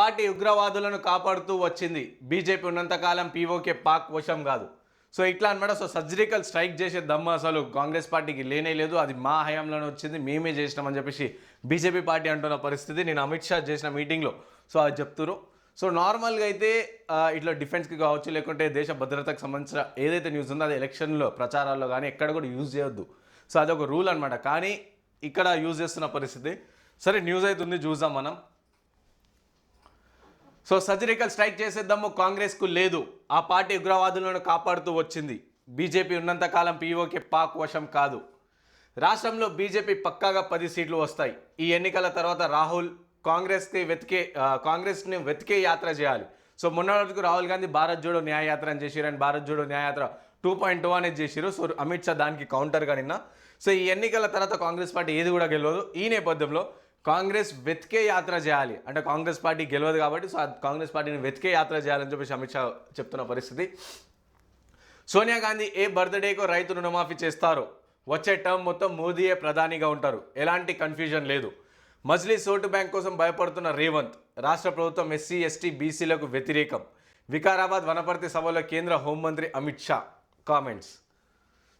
Party ఉగ్రవాదులను కాపాడుతూ వచ్చింది. బీజేపీ ఉన్నంతకాలం పీఓకే పాక్ వశం కాదు. సో ఇట్లా అనమాట. సో సర్జరికల్ స్ట్రైక్ చేసే దమ్ము అసలు కాంగ్రెస్ పార్టీకి లేనే లేదు. అది మా హయాంలోనే వచ్చింది. మేమే చేసినామని చెప్పేసి బీజేపీ పార్టీ అంటున్న పరిస్థితి. నేను అమిత్ షా చేసిన మీటింగ్లో. సో అది చెప్తున్నారు సో నార్మల్గా అయితే ఇట్లా డిఫెన్స్కి కావచ్చు లేకుంటే దేశ భద్రతకు సంబంధించిన ఏదైతే న్యూస్ ఉందో అది ఎలక్షన్లో ప్రచారాల్లో కానీ ఎక్కడ కూడా యూజ్ చేయొద్దు. సో అదొక రూల్ అనమాట. కానీ ఇక్కడ యూజ్ చేస్తున్న పరిస్థితి. సరే న్యూస్ అయితే ఉంది. చూద్దాం మనం. సో సర్జికల్ స్ట్రైక్ చేసేద్దాము కాంగ్రెస్కు లేదు. ఆ పార్టీ ఉగ్రవాదులను కాపాడుతూ వచ్చింది. బీజేపీ ఉన్నంతకాలం పీఓకే పాక్ వశం కాదు. రాష్ట్రంలో బీజేపీ పక్కాగా పది సీట్లు వస్తాయి. ఈ ఎన్నికల తర్వాత రాహుల్ కాంగ్రెస్కి వెతికే కాంగ్రెస్ని వెతికే యాత్ర చేయాలి. సో మొన్న వరకు రాహుల్ గాంధీ భారత్ జోడో న్యాయయాత్ర అని చేసిరు and Bharat Jodo Nyay Yatra two point two అనేది చేసిరు సో అమిత్ షా దానికి కౌంటర్గా నిన్న. సో ఈ ఎన్నికల తర్వాత కాంగ్రెస్ పార్టీ ఏది కూడా గెలవదు. ఈ నేపథ్యంలో కాంగ్రెస్ వెతికే యాత్ర చేయాలి. అంటే కాంగ్రెస్ పార్టీ గెలవదు కాబట్టి సో కాంగ్రెస్ పార్టీని వెతికే యాత్ర చేయాలని చెప్పేసి అమిత్ షా చెప్తున్న పరిస్థితి. సోనియా గాంధీ ఏ బర్త్డేకో రైతు రుణమాఫీ చేస్తారో. వచ్చే టర్మ్ మొత్తం మోదీయే ప్రధానిగా ఉంటారు. ఎలాంటి కన్ఫ్యూజన్ లేదు. మజ్లీ ఓటు బ్యాంక్ కోసం భయపడుతున్న రేవంత్ రాష్ట్ర ప్రభుత్వం ఎస్సీ ఎస్టీ బీసీలకు వ్యతిరేకం. వికారాబాద్ వనపర్తి సభలో కేంద్ర హోంమంత్రి అమిత్ షా. కామెంట్స్.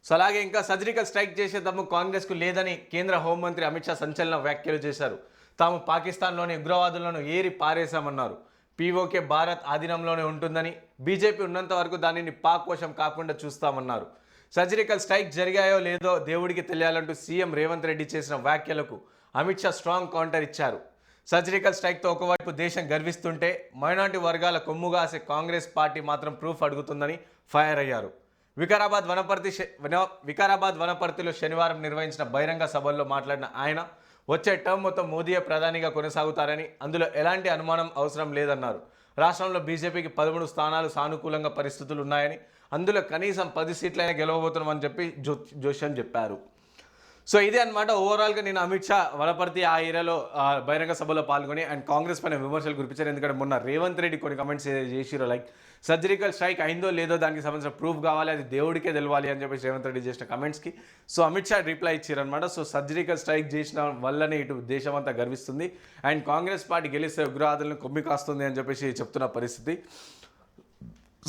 సో అలాగే ఇంకా సర్జికల్ స్ట్రైక్ చేసే దమ్ము కాంగ్రెస్కు లేదని కేంద్ర హోంమంత్రి అమిత్ షా సంచలన వ్యాఖ్యలు చేశారు. తాము పాకిస్తాన్లోని ఉగ్రవాదులను ఏరి పారేశామన్నారు. పీఓకే భారత్ ఆధీనంలోనే ఉంటుందని బీజేపీ ఉన్నంత వరకు దానిని పాక్ వశం కాకుండా చూస్తామన్నారు. సర్జికల్ స్ట్రైక్ జరిగాయో లేదో దేవుడికి తెలియాలంటూ సీఎం రేవంత్ రెడ్డి చేసిన వ్యాఖ్యలకు అమిత్ షా స్ట్రాంగ్ కౌంటర్ ఇచ్చారు. సర్జికల్ స్ట్రైక్తో ఒకవైపు దేశం గర్విస్తుంటే మైనార్టీ వర్గాల కొమ్ముగాసే కాంగ్రెస్ పార్టీ మాత్రం ప్రూఫ్ అడుగుతుందని ఫైర్ అయ్యారు. వికారాబాద్ వనపర్తి వికారాబాద్ వనపర్తిలో శనివారం నిర్వహించిన బహిరంగ సభల్లో మాట్లాడిన ఆయన వచ్చే టర్మ్ మొత్తం మోదీయే ప్రధానిగా కొనసాగుతారని అందులో ఎలాంటి అనుమానం అవసరం లేదన్నారు. రాష్ట్రంలో బీజేపీకి పదమూడు స్థానాలు సానుకూలంగా పరిస్థితులు ఉన్నాయని అందులో కనీసం పది సీట్లైనా గెలవబోతున్నామని చెప్పి జో జోష్యం చెప్పారు. సో ఇదే అనమాట ఓవరాల్గా నేను అమిత్ షా వనపర్తి ఆ ఏరియాలో ఆ, బహిరంగ సభలో పాల్గొని అండ్ కాంగ్రెస్ పైన విమర్శలు గురిపించారు ఎందుకంటే మొన్న రేవంత్ రెడ్డి కొన్ని కమెంట్స్ చేసిరో లైక్ సర్జికల్ స్ట్రైక్ అయిందో లేదో దానికి సంబంధించిన ప్రూఫ్ కావాలి అది దేవుడికే తెలవాలి అని చెప్పేసి రేవంత్ రెడ్డి చేసిన కమెంట్స్కి సో అమిత్ షా రిప్లై ఇచ్చారనమాట సో సర్జికల్ స్ట్రైక్ చేసిన వల్లనే ఇటు దేశం అంతా గర్విస్తుంది. అండ్ కాంగ్రెస్ పార్టీ గెలిస్తే ఉగ్రవాదులను కొమ్మి కాస్తుంది అని చెప్పేసి చెప్తున్న పరిస్థితి.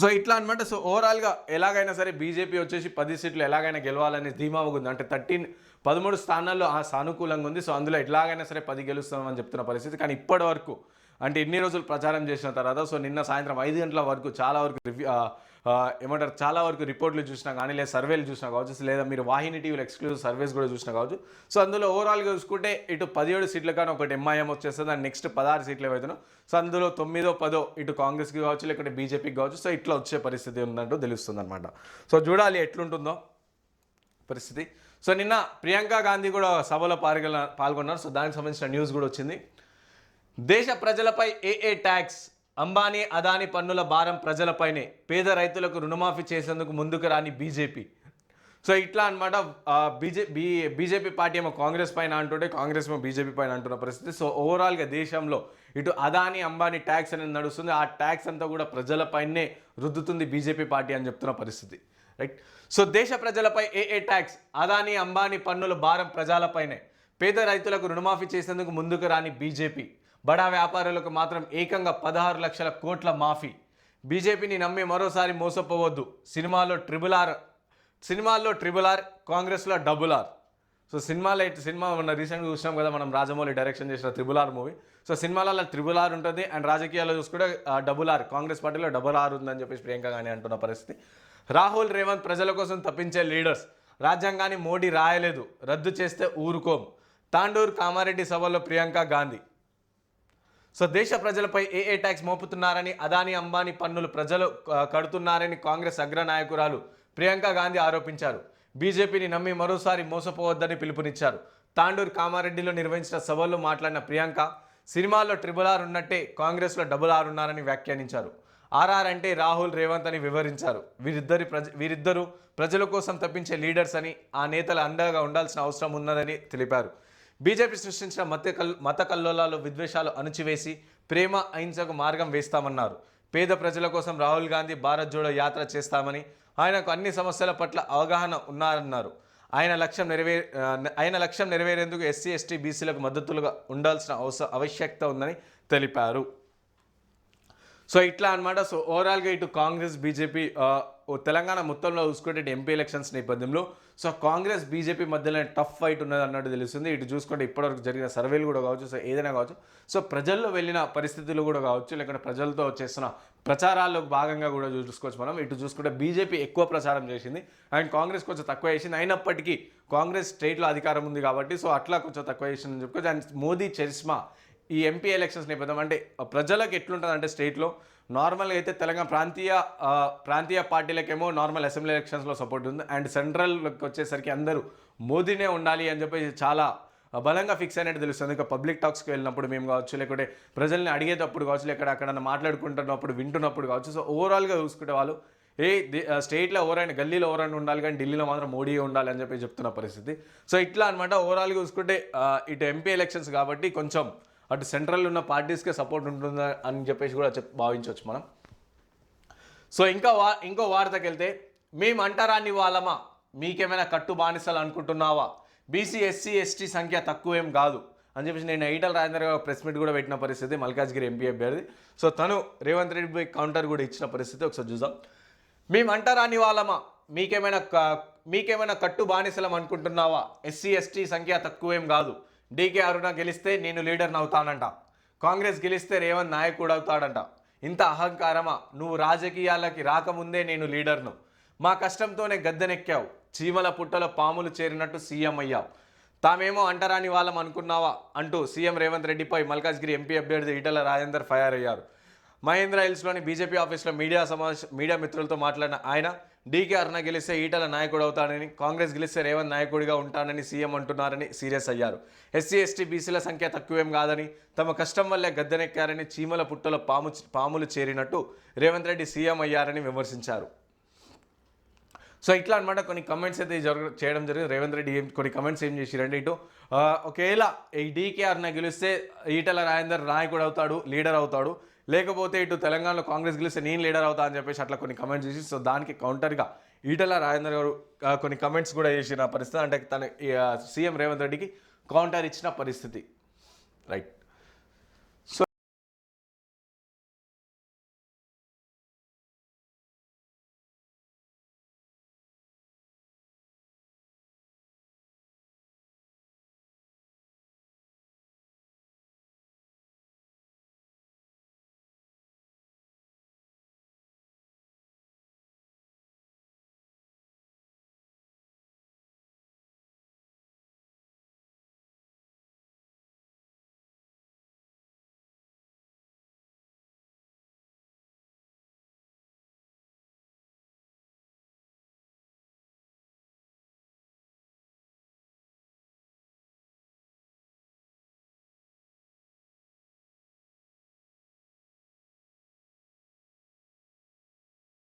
సో ఇట్లా అనమాట సో ఓవరాల్గా ఎలాగైనా సరే బీజేపీ వచ్చేసి పది సీట్లు ఎలాగైనా గెలవాలనే ధీమా ఉంది. అంటే థర్టీన్ పదమూడు స్థానాల్లో ఆ సానుకూలంగా ఉంది. సో అందులో ఎలాగైనా సరే పది గెలుస్తామని చెప్తున్న పరిస్థితి. కానీ ఇప్పటి వరకు అంటే ఇన్ని రోజులు ప్రచారం చేసిన తర్వాత సో నిన్న సాయంత్రం ఐదు గంటల వరకు చాలా వరకు ఏమంటారు చాలా వరకు రిపోర్ట్లు చూసినా కానీ లేదా సర్వేలు చూసినా కావచ్చు లేదా మీరు వాహిని టీవీలో ఎక్స్క్లూజివ్ సర్వేస్ కూడా చూసినా కావచ్చు. సో అందులో ఓవరాల్గా చూసుకుంటే ఇటు పదిహేడు సీట్లు కానీ ఒకటి ఎంఐఎం వచ్చేస్తుంది అండ్ నెక్స్ట్ పదహారు సీట్లు ఏవైతున్నాయో సో అందులో తొమ్మిదో పదో ఇటు కాంగ్రెస్కి కావచ్చు లేకుంటే బీజేపీకి కావచ్చు సో ఇట్లా వచ్చే పరిస్థితి ఉందంటూ తెలుస్తుంది అనమాట సో చూడాలి ఎట్లుంటుందో పరిస్థితి. సో నిన్న ప్రియాంక గాంధీ కూడా సభలో పాల్గొన పాల్గొన్నారు సో దానికి సంబంధించిన న్యూస్ కూడా వచ్చింది. దేశ ప్రజలపై ఏఏ ట్యాక్స్? అంబానీ అదాని పన్నుల భారం ప్రజలపైనే. పేద రైతులకు రుణమాఫీ చేసేందుకు ముందుకు రాని బీజేపీ. సో ఇట్లా అనమాట బీజే బీ బీజేపీ పార్టీ ఏమో కాంగ్రెస్ పైన అంటుంటే కాంగ్రెస్ ఏమో బీజేపీ పైన అంటున్న పరిస్థితి. సో ఓవరాల్గా దేశంలో ఇటు అదాని అంబానీ ట్యాక్స్ అనేది నడుస్తుంది. ఆ ట్యాక్స్ అంతా కూడా ప్రజలపైనే రుద్దుతుంది బీజేపీ పార్టీ అని చెప్తున్న పరిస్థితి. రైట్? సో దేశ ప్రజలపై ఏఏ ట్యాక్స్? అదాని అంబానీ పన్నుల భారం ప్రజలపైనే పేద రైతులకు రుణమాఫీ చేసేందుకు ముందుకు రాని బీజేపీ. బడా వ్యాపారులకు మాత్రం ఏకంగా పదహారు లక్షల కోట్ల మాఫీ. బీజేపీని నమ్మి మరోసారి మోసపోవద్దు. సినిమాలో ట్రిబుల్ ఆర్ సినిమాల్లో ట్రిబుల్ ఆర్ కాంగ్రెస్లో డబుల్ ఆర్. సో సినిమాలో ఇటు సినిమా మొన్న రీసెంట్గా చూసినాం కదా మనం రాజమౌళి డైరెక్షన్ చేసిన ట్రిబుల్ ఆర్ మూవీ. సో సినిమాలలో ట్రిబుల్ ఆర్ ఉంటుంది అండ్ రాజకీయాల్లో చూసుకుంటే డబుల్ ఆర్ కాంగ్రెస్ పార్టీలో డబుల్ ఆర్ ఉందని చెప్పేసి ప్రియాంక గాంధీ అంటున్న పరిస్థితి. రాహుల్ రేవంత్ ప్రజల కోసం తప్పించే లీడర్స్. రాజ్యాంగాన్ని మోడీ రాయలేదు. రద్దు చేస్తే ఊరుకోం. తాండూర్ కామారెడ్డి సభలో ప్రియాంక గాంధీ. సో దేశ ప్రజలపై ఏ ఏ ట్యాక్స్ మోపుతున్నారని అదాని అంబానీ పన్నులు ప్రజలు కడుతున్నారని కాంగ్రెస్ అగ్రనాయకురాలు ప్రియాంక గాంధీ ఆరోపించారు. బీజేపీని నమ్మి మరోసారి మోసపోవద్దని పిలుపునిచ్చారు. తాండూర్ కామారెడ్డిలో నిర్వహించిన సభల్లో మాట్లాడిన ప్రియాంక సినిమాల్లో ట్రిబుల్ ఆర్ ఉన్నట్టే కాంగ్రెస్లో డబుల్ ఆర్ ఉన్నారని వ్యాఖ్యానించారు. ఆర్ఆర్ అంటే రాహుల్ రేవంత్ అని వివరించారు. వీరిద్దరి ప్రజ వీరిద్దరూ ప్రజల కోసం తప్పించే లీడర్స్ అని ఆ నేతల అండగా ఉండాల్సిన అవసరం ఉన్నదని తెలిపారు. బీజేపీ సృష్టించిన మత కల్ మత కల్లోలాలు విద్వేషాలు అణచివేసి ప్రేమ అహింసకు మార్గం వేస్తామన్నారు. పేద ప్రజల కోసం రాహుల్ గాంధీ భారత్ జోడో యాత్ర చేస్తామని ఆయనకు అన్ని సమస్యల పట్ల అవగాహన ఉన్నారన్నారు. ఆయన లక్ష్యం నెరవే ఆయన లక్ష్యం నెరవేరేందుకు ఎస్సీ ఎస్టీ బీసీలకు మద్దతులుగా ఉండాల్సిన అవసర ఆవశ్యకత ఉందని తెలిపారు. సో ఇట్లా అనమాట సో ఓవరాల్గా ఇటు కాంగ్రెస్ బీజేపీ తెలంగాణ మొత్తంలో చూసుకుంటే ఎంపీ ఎలక్షన్స్ నేపథ్యంలో సో కాంగ్రెస్ బీజేపీ మధ్యలో టఫ్ ఫైట్ ఉన్నది అన్నట్టు తెలుస్తుంది. ఇటు చూసుకుంటే ఇప్పటివరకు జరిగిన సర్వేలు కూడా కావచ్చు సో ఏదైనా కావచ్చు. సో ప్రజల్లో వెళ్ళిన పరిస్థితులు కూడా కావచ్చు లేకుంటే ప్రజలతో చేస్తున్న ప్రచారాల్లో భాగంగా కూడా చూసుకోవచ్చు మనం. ఇటు చూసుకుంటే బీజేపీ ఎక్కువ ప్రచారం చేసింది. అండ్ కాంగ్రెస్ కొంచెం తక్కువ చేసింది. అయినప్పటికీ కాంగ్రెస్ స్టేట్లో అధికారం ఉంది కాబట్టి సో అట్లా కొంచెం తక్కువ చేసిందని చెప్పుకోవచ్చు. అండ్ మోదీ చరిస్మా ఈ ఎంపీ ఎలక్షన్స్ నేపథ్యం అంటే ప్రజలకు ఎట్లుంటుంది అంటే స్టేట్లో నార్మల్గా అయితే తెలంగాణ ప్రాంతీయ ప్రాంతీయ పార్టీలకేమో నార్మల్ అసెంబ్లీ ఎలక్షన్స్లో సపోర్ట్ ఉంది. అండ్ సెంట్రల్కి వచ్చేసరికి అందరూ మోదీనే ఉండాలి అని చెప్పేసి చాలా బలంగా ఫిక్స్ అయినట్టు తెలుస్తుంది. ఇంకా పబ్లిక్ టాక్స్కి వెళ్ళినప్పుడు మేము కావచ్చు లేకుంటే ప్రజల్ని అడిగేటప్పుడు కావచ్చు లేకపోతే అక్కడ మాట్లాడుకుంటున్నప్పుడు వింటున్నప్పుడు కావచ్చు. సో ఓవరాల్గా చూసుకుంటే వాళ్ళు ఏ స్టేట్లో ఎవరైనా గల్లీలో ఎవరైనా ఉండాలి కానీ ఢిల్లీలో మాత్రం మోడీ ఉండాలి అని చెప్పి చెప్తున్న పరిస్థితి. సో ఇట్లా అనమాట ఓవరాల్గా చూసుకుంటే ఇటు ఎంపీ ఎలక్షన్స్ కాబట్టి కొంచెం అటు సెంట్రల్ ఉన్న పార్టీస్కే సపోర్ట్ ఉంటుందా అని చెప్పేసి కూడా చెప్ భావించవచ్చు మనం. సో ఇంకా వా ఇంకో వార్తకి వెళ్తే మేము అంటరాని వాళ్ళమా? మీకేమైనా కట్టు బానిసలు అనుకుంటున్నావా? బీసీ ఎస్సీ ఎస్టీ సంఖ్య తక్కువేం కాదు. అని చెప్పేసి నేను ఈటల రాజేందర్ గారు ప్రెస్ మీట్ కూడా పెట్టిన పరిస్థితి మల్కాజ్గిరి ఎంపీ అభ్యర్థి. సో తను రేవంత్ రెడ్డి కౌంటర్ కూడా ఇచ్చిన పరిస్థితి ఒకసారి చూద్దాం. మేము అంటరాని వాళ్ళమా? మీకేమైనా క- మీకేమైనా కట్టు బానిసలం అనుకుంటున్నావా? ఎస్సీ ఎస్టీ సంఖ్య తక్కువేం కాదు. డీకే అరుణ గెలిస్తే నేను లీడర్ని అవుతానంట. కాంగ్రెస్ గెలిస్తే రేవంత్ నాయకుడు అవుతాడంట. ఇంత అహంకారమా? నువ్వు రాజకీయాలకి రాకముందే నేను లీడర్ను. మా కష్టంతోనే గద్దెనెక్కావు. చీమల పుట్టలో పాములు చేరినట్టు సీఎం అయ్యావు. తామేమో అంటరాని వాళ్ళం అనుకున్నావా? అంటూ సీఎం రేవంత్ రెడ్డిపై మల్కాజ్గిరి ఎంపీ అభ్యర్థి ఈటల రాజేందర్ ఫైర్ అయ్యారు. మహేంద్ర హిల్స్లోని బీజేపీ ఆఫీస్లో మీడియా సమావేశ మీడియా మిత్రులతో మాట్లాడిన ఆయన డీకే అరుణ గెలిస్తే ఈటల నాయకుడు అవుతాడని కాంగ్రెస్ గెలిస్తే రేవంత్ నాయకుడిగా ఉంటానని సీఎం అంటున్నారని సీరియస్ అయ్యారు. ఎస్సీ ఎస్టీ బీసీల సంఖ్య తక్కువేం కాదని తమ కష్టం వల్లే గద్దెనెక్కారని చీమల పుట్టలో పాము పాములు చేరినట్టు రేవంత్ రెడ్డి సీఎం అయ్యారని విమర్శించారు. సో ఇట్లా అనమాట కొన్ని కమెంట్స్ అయితే జరగ చేయడం జరిగింది. రేవంత్ రెడ్డి ఏం కొన్ని కమెంట్స్ ఏం చేసిరండి ఇటు ఒకవేళ ఈ డీకేఆర్ని గెలిస్తే ఈటల రాజేందర్ నాయకుడు అవుతాడు లీడర్ అవుతాడు లేకపోతే ఇటు తెలంగాణలో కాంగ్రెస్ గెలిస్తే నేను లీడర్ అవుతా అని చెప్పేసి అట్లా కొన్ని కమెంట్స్ చేసి సో దానికి కౌంటర్గా ఈటల రాజేంద్ర గారు కొన్ని కమెంట్స్ కూడా చేసిన పరిస్థితి అంటే తన సీఎం రేవంత్ రెడ్డికి కౌంటర్ ఇచ్చిన పరిస్థితి. రైట్